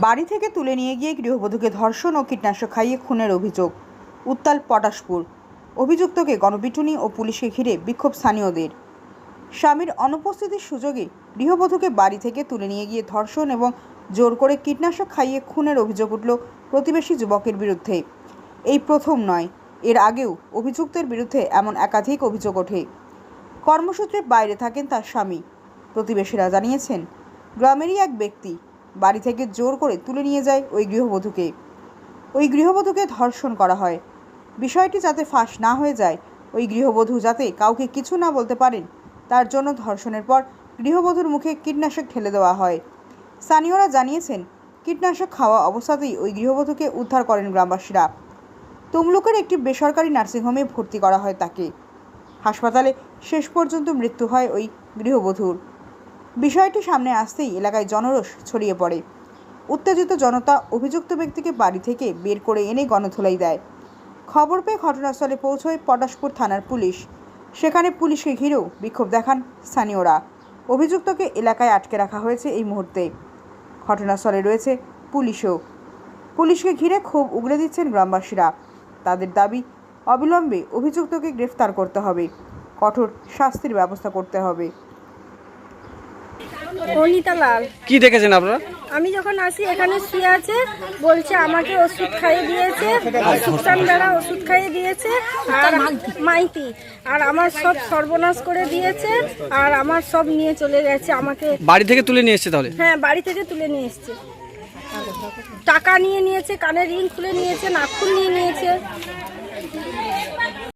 বাড়ি থেকে তুলে নিয়ে গিয়ে গৃহবধূকে ধর্ষণ ও কীটনাশক খাইয়ে খুনের অভিযোগ। উত্তাল পটাশপুর। অভিযুক্তকে গণপিটুনি ও পুলিশে ঘিরে বিক্ষোভ স্থানীয়দের। স্বামীর অনুপস্থিতির সুযোগে গৃহবধূকে বাড়ি থেকে তুলে নিয়ে গিয়ে ধর্ষণ এবং জোর করে কীটনাশক খাইয়ে খুনের অভিযোগ উঠল প্রতিবেশী যুবকের বিরুদ্ধে। এই প্রথম নয়, এর আগেও অভিযুক্তের বিরুদ্ধে এমন একাধিক অভিযোগ ওঠে। কর্মসূত্রে বাইরে থাকেন তার স্বামী। প্রতিবেশীরা জানিয়েছেন, গ্রামেরই এক ব্যক্তি বাড়ি থেকে জোর করে তুলে নিয়ে যায় ওই গৃহবধূকে। ওই গৃহবধূকে ধর্ষণ করা হয়। বিষয়টি যাতে ফাঁস না হয়ে যায়, ওই গৃহবধূ যাতে কাউকে কিছু না বলতে পারেন, তার জন্য ধর্ষণের পর গৃহবধূর মুখে কীটনাশক ঠেলে দেওয়া হয়। স্থানীয়রা জানিয়েছেন, কীটনাশক খাওয়া অবস্থাতেই ওই গৃহবধূকে উদ্ধার করেন গ্রামবাসীরা। তমলুকের একটি বেসরকারি নার্সিংহোমে ভর্তি করা হয় তাকে। হাসপাতালে শেষ পর্যন্ত মৃত্যু হয় ওই গৃহবধূর। বিষয়টি সামনে আসতেই এলাকায় জনরোষ ছড়িয়ে পড়ে। উত্তেজিত জনতা অভিযুক্ত ব্যক্তিকে বাড়ি থেকে বের করে এনে গণধোলাই দেয়। খবর পেয়ে ঘটনাস্থলে পৌঁছয় পটাশপুর থানার পুলিশ। সেখানে পুলিশকে ঘিরেও বিক্ষোভ দেখান স্থানীয়রা। অভিযুক্তকে এলাকায় আটকে রাখা হয়েছে এই মুহূর্তে। ঘটনাস্থলে রয়েছে পুলিশও। পুলিশকে ঘিরে ক্ষোভ উগড়ে দিচ্ছেন গ্রামবাসীরা। তাদের দাবি, অবিলম্বে অভিযুক্তকে গ্রেফতার করতে হবে। কঠোর শাস্তির ব্যবস্থা করতে হবে। অনিতা লাল কি দেখেছেন আপনারা? আমি যখন আসি এখানে শুয়ে আছে বলছে আমাকে ওষুধ খাইয়ে দিয়েছে সুকসান দ্বারা ওষুধ খাইয়ে দিয়েছে আর মাইতি। আর আমার সব সর্বনাশ করে দিয়েছে আর আমার সব নিয়ে চলে গেছে আমাকে। বাড়ি থেকে তুলে নিয়ে এসছে তাহলে? হ্যাঁ বাড়ি থেকে তুলে নিয়ে এসছে। টাকা নিয়ে নিয়েছে কানের রিং খুলে নিয়েছে নাকফুল নিয়ে নিয়েছে।